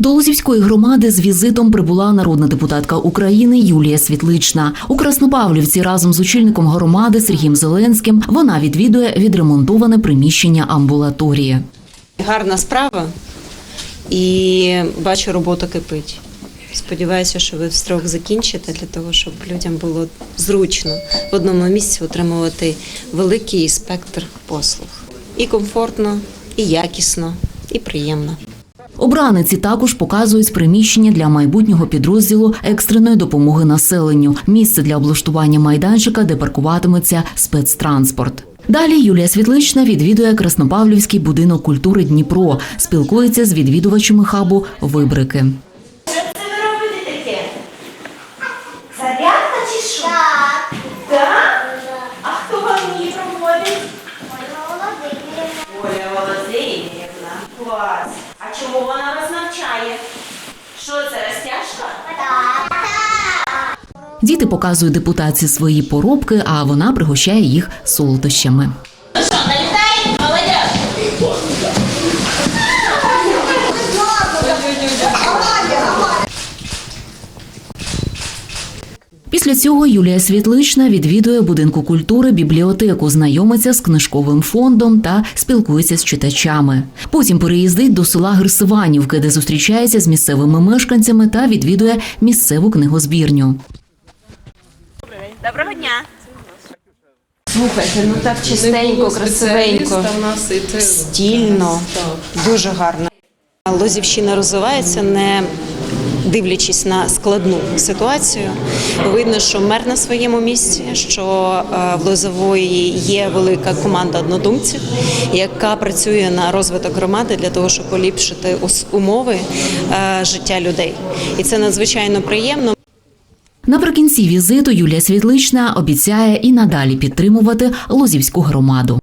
До Лозівської громади з візитом прибула народна депутатка України Юлія Світлична. У Краснопавлівці разом з очільником громади Сергієм Зеленським вона відвідує відремонтоване приміщення амбулаторії. Гарна справа і бачу, робота кипить. Сподіваюся, що ви строк закінчите для того, щоб людям було зручно в одному місці отримувати великий спектр послуг. І комфортно, і якісно, і приємно. Обраниці також показують приміщення для майбутнього підрозділу екстреної допомоги населенню, місце для облаштування майданчика, де паркуватиметься спецтранспорт. Далі Юлія Світлична відвідує Краснопавлівський будинок культури Дніпро, спілкується з відвідувачами хабу Вибрики. Що це ви робите таке? Зарядка чи що? Так. Так? А хто вам її проводить? Оля Володимирівна. Клас. А чому вона вас навчає? Що це, розтяжка? Діти показують депутатці свої поробки, а вона пригощає їх солодощами. Після цього Юлія Світлична відвідує будинку культури бібліотеку, знайомиться з книжковим фондом та спілкується з читачами. Потім переїздить до села Грисиванівки, де зустрічається з місцевими мешканцями та відвідує місцеву книгозбірню. Доброго дня. Слухайте, ну так чистенько, красивенько, стільно, дуже гарно. Лозівщина розвивається не дивлячись на складну ситуацію. Видно, що мер на своєму місці, що е, в Лозової є велика команда однодумців, яка працює на розвиток громади для того, щоб поліпшити умови е, життя людей. І це надзвичайно приємно. Наприкінці візиту Юлія Світлична обіцяє і надалі підтримувати Лозівську громаду.